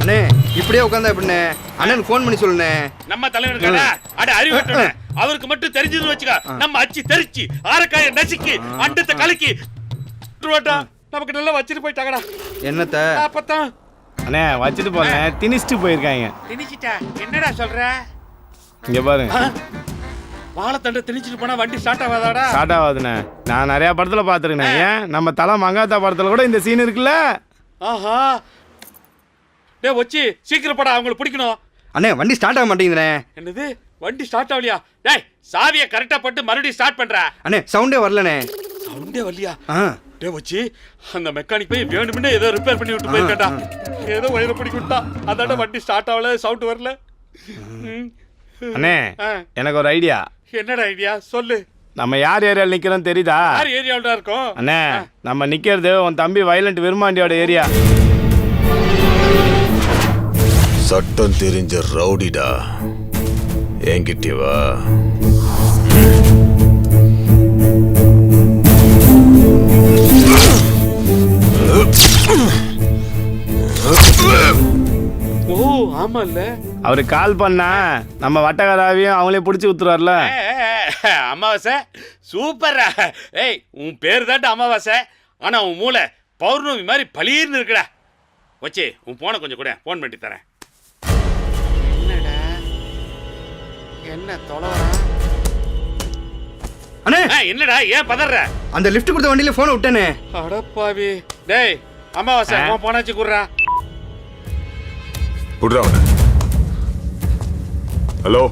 அண்ணே இப்படியே உட்காந்தா எப்படிண்ணே? அண்ணனுக்கு ஃபோன் பண்ணி சொல்லுண்ணே. நம்ம தலைவர் இருக்காரா அட அறிவு. அவருக்கு மட்டும் தெரிஞ்சதுன்னு வச்சுக்க நம்ம அச்சி தெரிச்சு ஆரக்காய நசுக்கி அண்டத்தை கலக்கி. நமக்கு நல்லா வச்சிட்டு போயிட்டாங்கடா. என்னத்த? அப்பத்தான். அண்ணே வச்சுட்டு போனேன் திணிச்சிட்டு போயிருக்காங்க. திணிச்சிட்டா? என்னடா சொல்ற? இங்க பாருங்க? வாழைத்தண்டை திணிச்சிட்டு போனா வண்டி ஸ்டார்ட் ஆகாதாடா? ஸ்டார்ட் ஆகாதுண்ணே. நான் நிறைய படத்துல பார்த்துருக்கேன். ஏன்? நம்ம தலை மங்காத்தா படத்துல கூட இந்த சீன் இருக்குல்ல? ஆஹா. டேய் வச்சி சீக்கிரம் போடா அவங்களுக்கு பிடிக்கணும். அண்ணே வண்டி ஸ்டார்ட் ஆக மாட்டேங்குதுண்ணே. என்னது? வண்டி ஸ்டார்ட் ஆகலையா? டேய் சாவியை கரெக்டா போட்டு மறுபடியும் ஸ்டார்ட் பண்ற. அண்ணே சவுண்டே வரலண்ணே. சவுண்டே வரலையா? ஆ. டேய் வச்சி அந்த மெக்கானிக் போய் வேணும்னே ஏதோ ரிப்பேர் பண்ணி விட்டு போயிருக்காடா ஏதோ வயிறு பிடிக்க விட்டா. அதாட வண்டி ஸ்டார்ட் ஆகல சவுண்ட் வரல. அண்ணே எனக்கு ஒரு ஐடியா என்னடா ஐடியா சொல்லு. நம்ம யார் ஏரியாவில் நிக்கிறோம் தெரியுதா? யார் ஏரியாவில் இருக்கும்? அண்ணே நம்ம நிக்கிறது உன் தம்பி வைலண்ட் விருமாண்டியோட ஏரியா. சட்டம் தெரிஞ்ச ரவுடிடா. என்கிட்ட வா. ஓ ஆமா இல்ல அவரு கால் பண்ணா நம்ம வட்டகராவையும் அவங்களே பிடிச்சி ஊத்துருவார்ல அமாவாசை? சூப்பர் ஏய் உன் பேர் தான்டா அமாவாசை. ஆனா உன் மூளை பௌர்ணமி மாதிரி பளீர்னு இருக்குடா. வச்சி உன் போனை கொஞ்சம் கூட ஃபோன் பண்ணி தரேன். என்ன தொலைவா அண்ணே! என்னடா ஏன் பதற? அந்த லிஃப்ட் கொடுத்த வண்டியில ஃபோனை விட்டேனே. அடப்பாவி டேய் அமாவாசை ஆ? உன் போனாச்சு குடுறா அவனை. ஹலோ?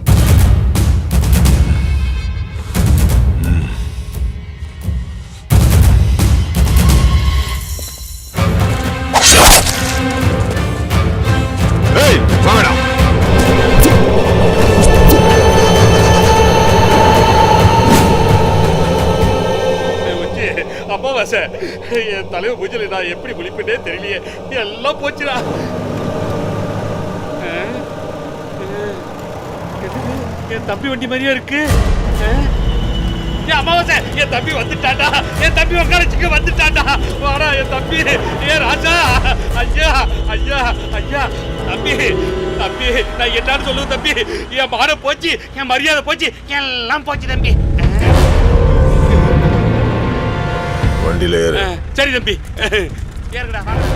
என் தலைவர் பூஜையில் நான் எப்படி முழிப்பேனே தெரியலையே. எல்லாம் போச்சுடா. என் தம்பி வண்டி மாதிரியா இருக்கு? ஏன் அமாவாசை. என் தம்பி வந்துட்டாடா என் தம்பி உட்காரச்சுக்கு வந்துட்டாண்டா வாடா என் தம்பி. ஏ ராஜா. ஐயா ஐயா ஐயா. தம்பி தம்பி நான் என்னன்னு சொல்லுவேன் தம்பி. என் மானம் போச்சு என் மரியாதை போச்சு எல்லாம் போச்சு தம்பி. வண்டியில ஏறு. சரி தம்பி. வாங்க.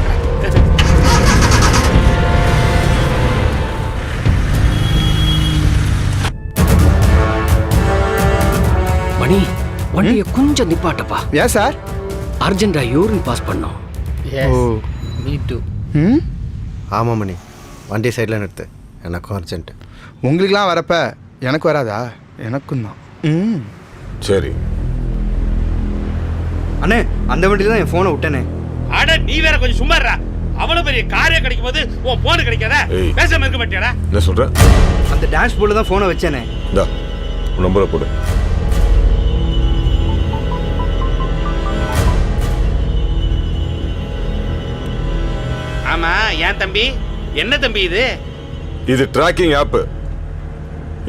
மணி வண்டியை கொஞ்சம் நிப்பாட்டப்பா. ஏன் சார்? அர்ஜென்டா யூரின் பாஸ் பண்ணோம். ஓ. மீ டூ ம்? ஆமாம் மணி. வண்டி சைடில் நிறுத்து. எனக்கும் அர்ஜென்ட்டு உங்களுக்குலாம் வரப்ப எனக்கு வராதா? எனக்கும் தான். ம். சரி. அண்ணே அந்த வண்டியில தான் என் ஃபோனை விட்டேனே. அட நீ வேற கொஞ்சம் சும்மா இருடா. அவ்வளவு பெரிய காரியம் கிடைக்கும் போது உன் போன் கிடைக்காதா? ஏய். பேசாம இருக்க மாட்டியாடா? என்ன சொல்ற? அந்த டேஷ் போர்டில் தான் ஃபோனை வச்சேனே. இந்தா உன் நம்பரை போடு. ஆமா ஏன் தம்பி? என்ன தம்பி இது? இது ட்ராக்கிங் ஆப்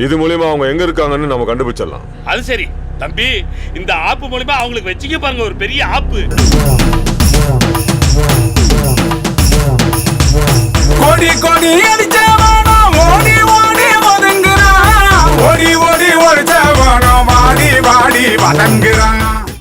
இது மூலியமா அவங்க எங்க இருக்காங்கன்னு நம்ம கண்டுபிடிச்சிடலாம். அது சரி. தம்பி இந்த ஆப்பு மூலியமா அவங்களுக்கு வச்சுக்க பாருங்க ஒரு பெரிய ஆப்பு. கோடி கோடி அடிச்சவா